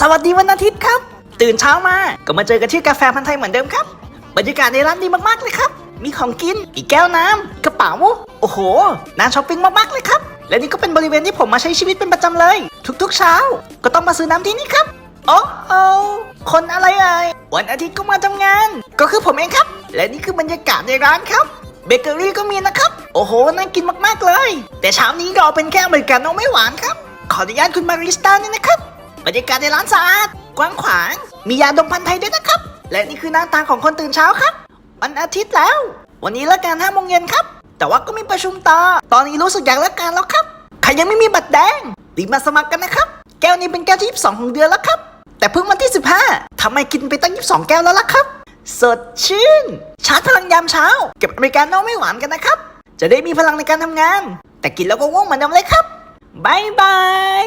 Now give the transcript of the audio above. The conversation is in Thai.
สวัสดีวันอาทิตย์ครับ ตื่นเช้ามาก็มาเจอกันที่กาแฟพันธ์ไทยเหมือนเดิมครับ บรรยากาศในร้านดีมากๆเลยครับ มีของกินอีกแก้วน้ำกระเป๋า โอ้โหน่าช้อปปิ้งมากๆเลยครับ และนี่ก็เป็นบริเวณที่ผมมาใช้ชีวิตเป็นประจำเลย ทุกๆเช้า ก็ต้องมาซื้อน้ำที่นี่ครับโอ้โหคนอะไรเอ่ยวันอาทิตย์ก็มาทำงาน ก็คือผมเองครับ และนี่คือบรรยากาศในร้านครับเบเกอรี่ก็มีนะครับ โอ้โห น่ากินมากๆเลย แต่เช้านี้เราเป็นแค่อเมริกาโน่ไม่หวานครับ ขออนุญาตคุณมาริสต้านี่นะครับ บรรยากาศในร้านสะอาดกว้างขวาง มียาดมพันธุ์ไทยด้วยนะครับ และนี่คือหน้าตาของคนตื่นเช้าครับ วันอาทิตย์แล้ว วันนี้เลิกงานห้าโมงเย็นครับ แต่ว่าก็มีประชุมต่อ ตอนนี้รู้สึกอยากเลิกงานแล้วครับ ใครยังไม่มีบัตรแดงรีบมาสมัครกันนะครับ แก้วนี้เป็นแก้วที่ 22 ของเดือนแล้วครับ แต่เพิ่งวันที่ 15ทำไมกินไปตั้ง 22 แก้วแล้วล่ะครับ สดชื่น ชาร์จพลังยามเช้า เก็บอเมริกาโน่ไม่หวานกันนะครับ จะได้มีพลังในการทำงาน แต่กินแล้วก็ง่วงเหมือนเดิมเลยครับบายบาย